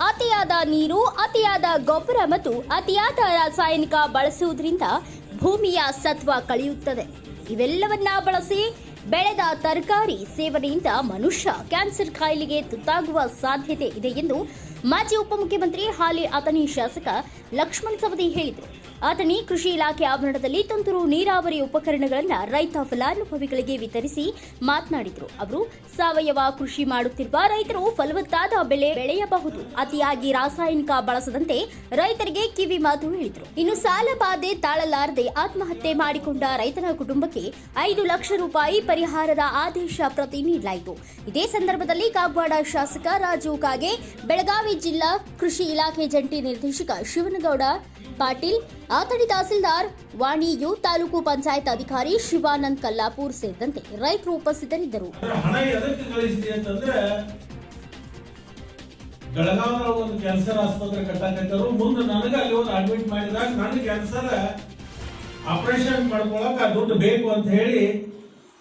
ಅತಿಯಾದ ನೀರು, ಅತಿಯಾದ ಗೊಬ್ಬರ ಮತ್ತು ಅತಿಯಾದ ರಾಸಾಯನಿಕ ಬಳಸುವುದರಿಂದ ಭೂಮಿಯ ಸತ್ವ ಕಳೆಯುತ್ತದೆ. ಇವೆಲ್ಲವನ್ನ ಬಳಸಿ ಬೆಳೆದ ತರಕಾರಿ ಸೇವನೆಯಿಂದ ಮನುಷ್ಯ ಕ್ಯಾನ್ಸರ್ ಕಾಯಿಲೆಗೆ ತುತ್ತಾಗುವ ಸಾಧ್ಯತೆ ಇದೆ ಎಂದು ಮಾಜಿ ಉಪಮುಖ್ಯಮಂತ್ರಿ ಹಾಲಿ ಅಥಣಿ ಶಾಸಕ ಲಕ್ಷ್ಮಣ್ ಸವದಿ ಹೇಳಿದರು. ಅಥಣಿ ಕೃಷಿ ಇಲಾಖೆ ಆವರಣದಲ್ಲಿ ತುಂತುರು ನೀರಾವರಿ ಉಪಕರಣಗಳನ್ನು ರೈತ ಫಲಾನುಭವಿಗಳಿಗೆ ವಿತರಿಸಿ ಮಾತನಾಡಿದರು. ಅವರು ಸಾವಯವ ಕೃಷಿ ಮಾಡುತ್ತಿರುವ ರೈತರು ಫಲವತ್ತಾದ ಬೆಳೆ ಬೆಳೆಯಬಹುದು. ಅತಿಯಾಗಿ ರಾಸಾಯನಿಕ ಬಳಸದಂತೆ ರೈತರಿಗೆ ಕಿವಿ ಮಾತು ಹೇಳಿದರು. ಇನ್ನು ಸಾಲ ಬಾಧೆ ತಾಳಲಾರದೆ ಆತ್ಮಹತ್ಯೆ ಮಾಡಿಕೊಂಡ ರೈತನ ಕುಟುಂಬಕ್ಕೆ ಐದು ಲಕ್ಷ ರೂಪಾಯಿ ಪರಿಹಾರದ ಆದೇಶ ಪ್ರತಿ ನೀಡಲಾಯಿತು ಇದೇ ಸಂದರ್ಭದಲ್ಲಿ ಕಾಗವಾಡ ಶಾಸಕ ರಾಜು ಕಾಗೆ ಬೆಳಗಾವಿ ಜಿಲ್ಲಾ ಕೃಷಿ ಇಲಾಖೆ ಜಂಟಿ ನಿರ್ದೇಶಕ ಶಿವನಗೌಡ, ಪಾಟೀಲ್, ಆತಡಿ ತಹಸೀಲ್ದಾರ್, ವಾಣಿಯು ತಾಲೂಕು ಪಂಚಾಯತ್ ಅಧಿಕಾರಿ ಶಿವಾನಂದ್ ಕಲ್ಲಾಪುರ್ ಸೇರಿದಂತೆ ರೈತರು ಉಪಸ್ಥಿತರಿದ್ದರು. ಅದ್ರ ಹಣ ಎದಕ್ಕೆ ಅಂತಂದ್ರೆ ಬೆಳಗಾವಿ ಒಂದು ಕ್ಯಾನ್ಸರ್ ಆಸ್ಪತ್ರೆ ಕಟ್ಟಾಕತ್ತಾರು ಮುಂದೆ ನನಗೆ ಅಲ್ಲಿ ಒಂದು ಅಡ್ಮಿಟ್ ಮಾಡಿದಾಗ ನನಗೆ ಕ್ಯಾನ್ಸರ್ ಆಪರೇಷನ್ ಮಾಡ್ಕೊಳಕ್ ಆ ದುಡ್ಡು ಬೇಕು ಅಂತ ಹೇಳಿ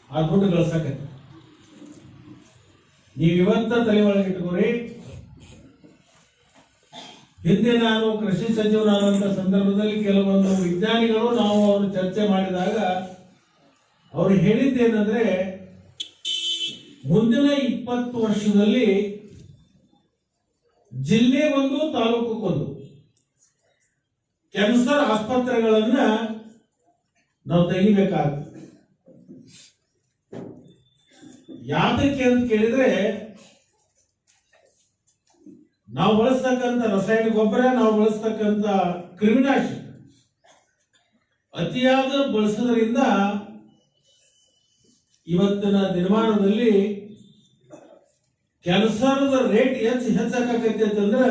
ಆ ದುಡ್ಡು ಗಳಿಸಕತ್ತ ನೀವು ಇವತ್ತ ತಲೆ ಒಳಗೆ ಇಟ್ಕೋರಿ ಹಿಂದೆ ನಾನು ಕೃಷಿ ಸಚಿವರಾದಂತಹ ಸಂದರ್ಭದಲ್ಲಿ ಕೆಲವೊಂದು ವಿಜ್ಞಾನಿಗಳು ನಾವು ಅವರು ಚರ್ಚೆ ಮಾಡಿದಾಗ ಅವರು ಹೇಳಿದ್ದೇನೆಂದ್ರೆ, ಮುಂದಿನ ಇಪ್ಪತ್ತು ವರ್ಷದಲ್ಲಿ ಜಿಲ್ಲೆ ಒಂದು, ತಾಲೂಕಕ್ಕೊಂದು. ಕ್ಯಾನ್ಸರ್ ಆಸ್ಪತ್ರೆಗಳನ್ನ ನಾವು ತೆಗಿಬೇಕಾಗ್ತದೆ. ಯಾತಕ್ಕೆ ಅಂತ ಕೇಳಿದ್ರೆ ನಾವು ಬಳಸ್ತಕ್ಕಂಥ ರಾಸಾಯನಿಕ ಗೊಬ್ಬರ, ನಾವು ಬಳಸ್ತಕ್ಕಂಥ ಕ್ರಿಮಿನಾಶಕ. ಅತಿಯಾದ ಬಳಸೋದ್ರಿಂದ ಇವತ್ತಿನ ನಿರ್ಮಾಣದಲ್ಲಿ ಕ್ಯಾನ್ಸರ್ದ ರೇಟ್ ಹೆಚ್ಚು ಹೆಚ್ಚಾಕೈತಿ ಅಂತಂದ್ರೆ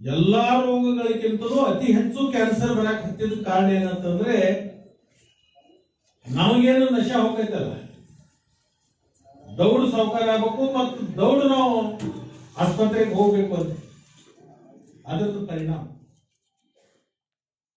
ಎಲ್ಲಾ ರೋಗಗಳಿಗಿಂತಲೂ ಅತಿ ಹೆಚ್ಚು ಕ್ಯಾನ್ಸರ್ ಬರಕ್ ಹತ್ತಿದ ಕಾರಣ ಏನಂತಂದ್ರೆ ನಮಗೇನು ನಶೆ ಹೋಗೈತಲ್ಲ. ದೌಡು ಸಾವುಕಾರ ಆಗ್ಬೇಕು ಮತ್ತು ದೌಡು ನಾವು ಆಸ್ಪತ್ರೆಗೆ ಹೋಗ್ಬೇಕು ಅಂತ. ಅದರದ್ದು ಪರಿಣಾಮ.